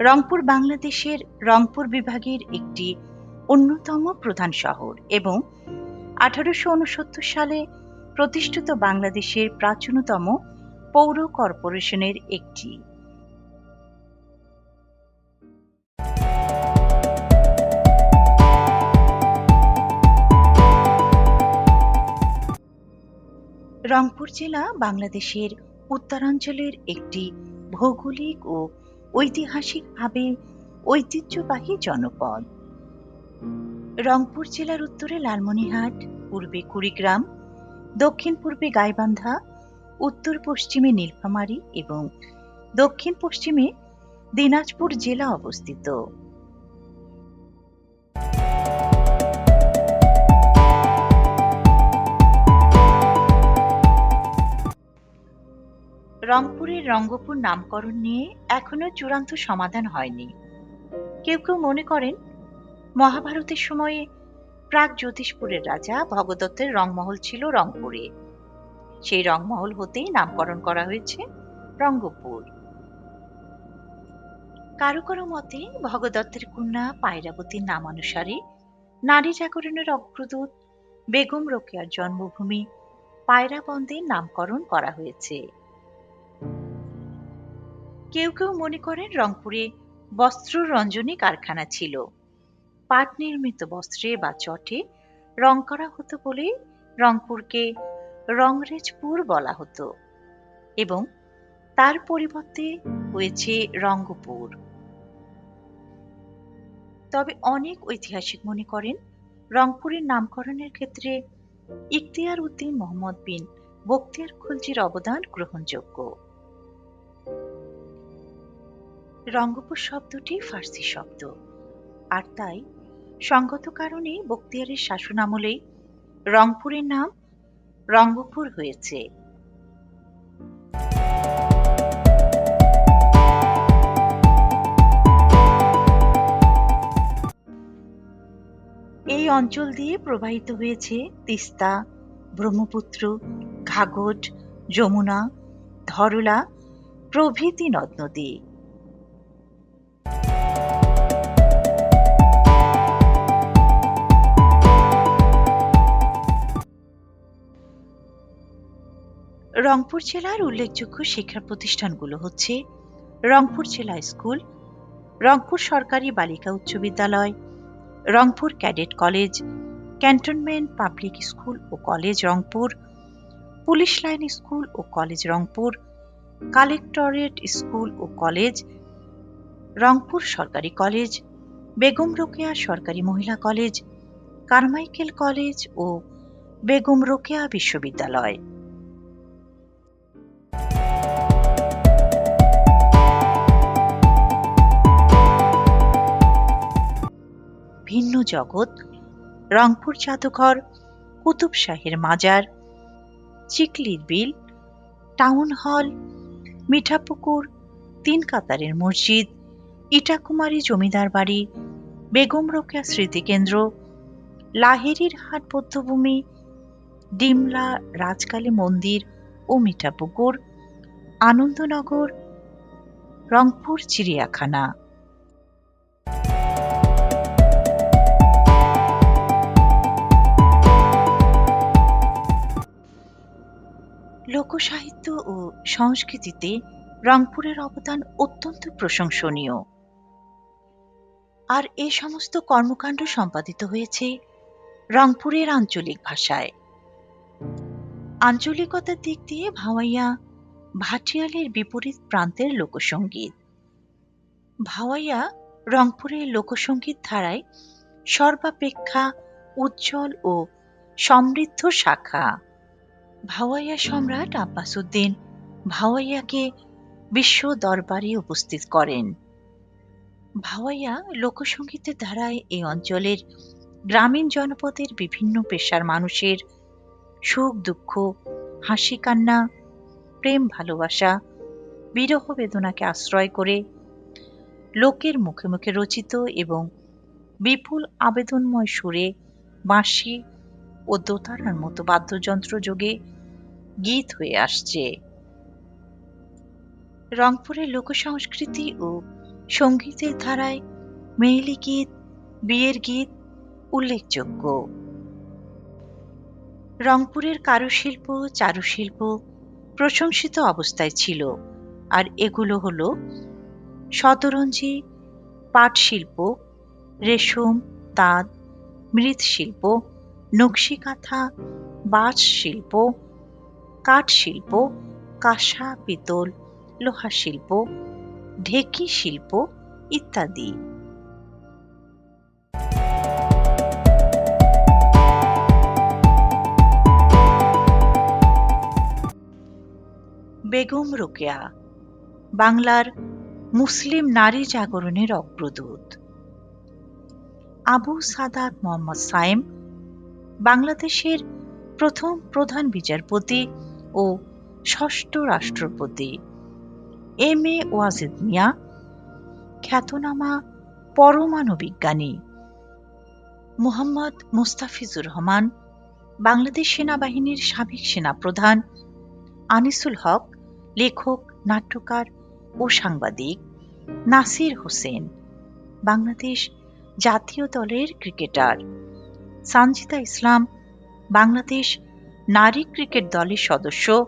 রংপুর বাংলাদেশের রংপুর বিভাগের একটি অন্যতম প্রধান শহর এবং আঠারোশো উনসত্তর সালে প্রতিষ্ঠিত বাংলাদেশের প্রাচীনতম পৌর কর্পোরেশনের একটি। রংপুর জেলা বাংলাদেশের উত্তরাঞ্চলের একটি ভৌগোলিক ও ঐতিহাসিকভাবে ঐতিহ্যবাহী জনপদ। রংপুর জেলার উত্তরে লালমনিহাট পূর্বে কুড়িগ্রাম দক্ষিণ পূর্বে গাইবান্ধা উত্তর পশ্চিমে নীলফামারী এবং দক্ষিণ পশ্চিমে দিনাজপুর জেলা অবস্থিত। রংপুরের রঙ্গপুর নামকরণ নিয়ে এখনও চূড়ান্ত সমাধান হয়নি। কেউ কেউ মনে করেন, মহাভারতের সময়ে প্রাক জ্যোতিষপুরের রাজা ভগদত্তের রংমহল ছিল রংপুরে। সেই রংমহল হতেই নামকরণ করা হয়েছে রঙ্গপুর। কারও কারও মতে ভগদত্তের কন্যা পায়রাবতীর নামানুসারে নারী জাগরণের অগ্রদূত বেগম রোকেয়ার জন্মভূমি পায়রাবন্দের নামকরণ করা হয়েছে। কেউ কেউ মনে করেন রংপুরে বস্ত্র রঞ্জনী কারখানা ছিল। পাট নির্মিত বস্ত্রে বা চটে রং করা হতো বলে রংপুরকে রংরেজপুর বলা হতো এবং তার পরিবর্তে হয়েছে রঙ্গপুর। তবে অনেক ঐতিহাসিক মনে করেন রংপুরের নামকরণের ক্ষেত্রে ইখতিয়ার উদ্দিন মোহাম্মদ বিন বখতিয়ার খুলজির অবদান গ্রহণযোগ্য। রঙ্গপুর শব্দটি ফার্সি শব্দ। আর তাই, সঙ্গত কারণে বক্তিয়ারের শাসন শাসনামলেই রংপুরের নাম রঙ্গপুর হয়েছে। এই অঞ্চল দিয়ে প্রবাহিত হয়েছে তিস্তা, ব্রহ্মপুত্র ঘাঘট যমুনা, ধরলা প্রভৃতি নদ নদী রংপুর জেলার উল্লেখযোগ্য শিক্ষা প্রতিষ্ঠানগুলো হচ্ছে রংপুর জেলা স্কুল, রংপুর সরকারি বালিকা উচ্চ বিদ্যালয়, Rangpur cadet college, cantonment public school ও college Rangpur, police line school ও কলেজ রংপুর, কালেক্টরেট স্কুল ও কলেজ, রংপুর সরকারি কলেজ, বেগম রোকেয়া সরকারি মহিলা কলেজ, কারমাইকেল কলেজ ও বেগম রোকেয়া বিশ্ববিদ্যালয়। জগৎ, রংপুর জাদুঘর, কুতুব শাহের মাজার, চিকলির বিল, টাউন হল, মিঠাপুকুর, তিন কাতারের মসজিদ, ইটাকুমারী জমিদার বাড়ি, বেগম রোকেয়া স্মৃতিকেন্দ্র, লাহেরির হাট বৌদ্ধভূমি, ডিমলা রাজকালী মন্দির ও মিঠাপুকুর, আনন্দনগর, রংপুর চিড়িয়াখানা। লোকসাহিত্য ও সংস্কৃতিতে রংপুরের অবদান অত্যন্ত প্রশংসনীয়। আর এ সমস্ত কর্মকাণ্ড সম্পাদিত হয়েছে রংপুরের আঞ্চলিক ভাষায়। আঞ্চলিকতার দিক দিয়ে ভাওয়াইয়া ভাটিয়ালের বিপরীত প্রান্তের লোকসঙ্গীত ভাওয়াইয়া রংপুরের লোকসঙ্গীত ধারায় সর্বাপেক্ষা উজ্জ্বল ও সমৃদ্ধ শাখা। ভাওয়াইয়া সম্রাট আব্বাস উদ্দিন ভাওয়াইয়াকে বিশ্ব দরবারে উপস্থিত করেন। ভাওয়াইয়া লোকসঙ্গীতের ধারায় এই অঞ্চলের গ্রামীণ জনপদের বিভিন্ন পেশার মানুষের সুখ, দুঃখ হাসি কান্না প্রেম, ভালোবাসা, বিরহ বেদনাকে আশ্রয় করে লোকের মুখে মুখে রচিত এবং বিপুল আবেদনময় সুরে বাঁশি ও দোতারার মতো বাদ্যযন্ত্র যোগে গীত হয়ে আসছে। রংপুরের লোকসংস্কৃতি ও সঙ্গীতের ধারায় মেয়েলি গীত, বিয়ের গীত উল্লেখযোগ্য। রংপুরের কারুশিল্প, চারুশিল্প প্রশংসিত অবস্থায় ছিল আর এগুলো হলো শতরঞ্জি পাট শিল্প রেশম, তাঁত, মৃৎশিল্প নকশি কাঁথা বাঁশ শিল্প কাঠ শিল্প, কাঁসা, পিতল, লোহা শিল্প, ঢেকি শিল্প ইত্যাদি। বেগম রোকেয়া, বাংলার মুসলিম নারী জাগরণের অগ্রদূত। আবু সাদাত মোহাম্মদ সাইম বাংলাদেশের প্রথম প্রধান বিচারপতি ও ষষ্ঠ রাষ্ট্রপতি। এম এ ওয়াজিদ মিয়া, খ্যাতনামা পরমাণু বিজ্ঞানী মোহাম্মদ মুস্তাফিজুর রহমান, বাংলাদেশ সেনাবাহিনীর সাবেক সেনাপ্রধান। আনিসুল হক, লেখক, নাট্যকার ও সাংবাদিক। নাসির হোসেন, বাংলাদেশ জাতীয় দলের ক্রিকেটার। সানজিদা ইসলাম, বাংলাদেশ নারী ক্রিকেট দলের সদস্য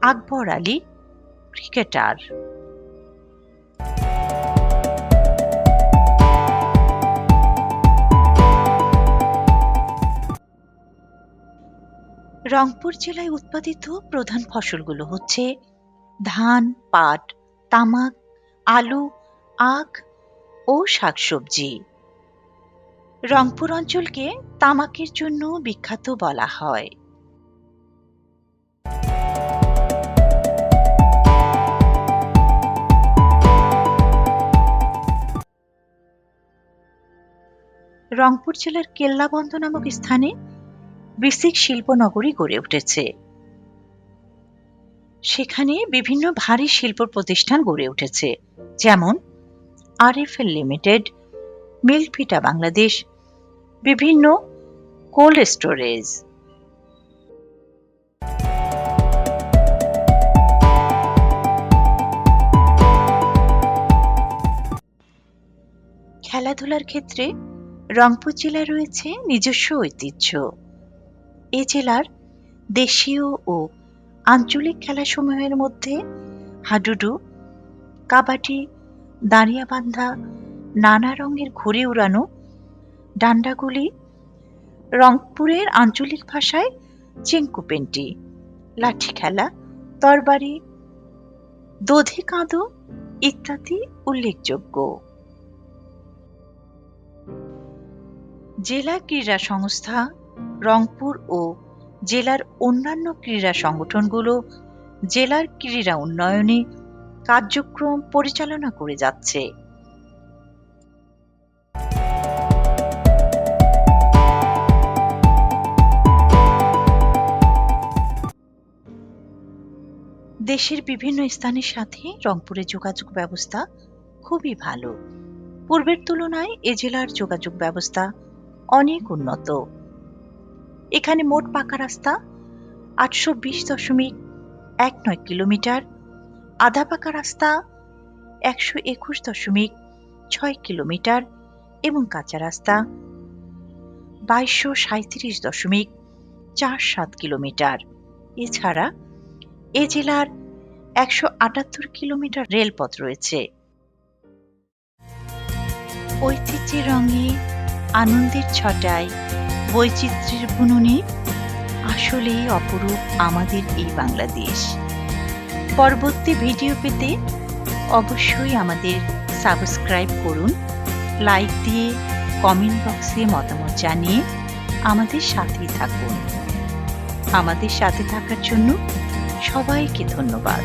আকবর আলী, ক্রিকেটার। রংপুর জেলায় উৎপাদিত প্রধান ফসলগুলো হচ্ছে ধান, পাট, তামাক, আলু, আখ ও শাকসবজি। রংপুর অঞ্চলকে তামাকের জন্য বিখ্যাত বলা হয়। রংপুর জেলার কেল্লাবন্ধ নামক স্থানে বিসিক শিল্পনগরী গড়ে উঠেছে। সেখানে বিভিন্ন ভারী শিল্প প্রতিষ্ঠান গড়ে উঠেছে, যেমন আরএফএল লিমিটেড, মিল্কভিটা বাংলাদেশ, বিভিন্ন কোল্ড স্টোরেজ। খেলাধুলার ক্ষেত্রে রংপুর জেলায় রয়েছে নিজস্ব ঐতিহ্য। এ জেলার দেশীয় ও আঞ্চলিক খেলাসমূহের মধ্যে হাডুডু, কাবাডি, দাঁড়িয়াবান্ধা, নানা রঙের ঘুরে উড়ানো, ডান্ডাগুলি রংপুরের আঞ্চলিক ভাষায় চেঙ্কুপেন্টি লাঠি খেলা, তরবারি, দধি কাঁদো ইত্যাদি উল্লেখযোগ্য। জেলা ক্রীড়া সংস্থা, রংপুর ও জেলার অন্যান্য ক্রীড়া সংগঠনগুলো জেলার ক্রীড়া উন্নয়নে কার্যক্রম পরিচালনা করে যাচ্ছে। দেশের বিভিন্ন স্থানের সাথে রংপুরের যোগাযোগ ব্যবস্থা খুবই ভালো। পূর্বের তুলনায় এ জেলার যোগাযোগ ব্যবস্থা অনেক উন্নত। এখানে মোট পাকা রাস্তা আটশো বিশ দশমিক এক নয় কিলোমিটার। আধা পাকা রাস্তা একশো একুশ দশমিক ছয় কিলোমিটার এবং কাঁচা রাস্তা বাইশশো সাঁত্রিশ দশমিক চার সাত কিলোমিটার। এছাড়া এ জেলার একশো আটাত্তর কিলোমিটার রেলপথ রয়েছে। ঐতিহ্যের রঙে আনন্দের ছটায় বৈচিত্র্যের বুননে আসলেই অপরূপ আমাদের এই বাংলাদেশ। পরবর্তী ভিডিও পেতে অবশ্যই আমাদের সাবস্ক্রাইব করুন, লাইক দিয়ে কমেন্ট বক্সে মতামত জানিয়ে আমাদের সাথেই থাকুন। আমাদের সাথে থাকার জন্য সবাইকে ধন্যবাদ।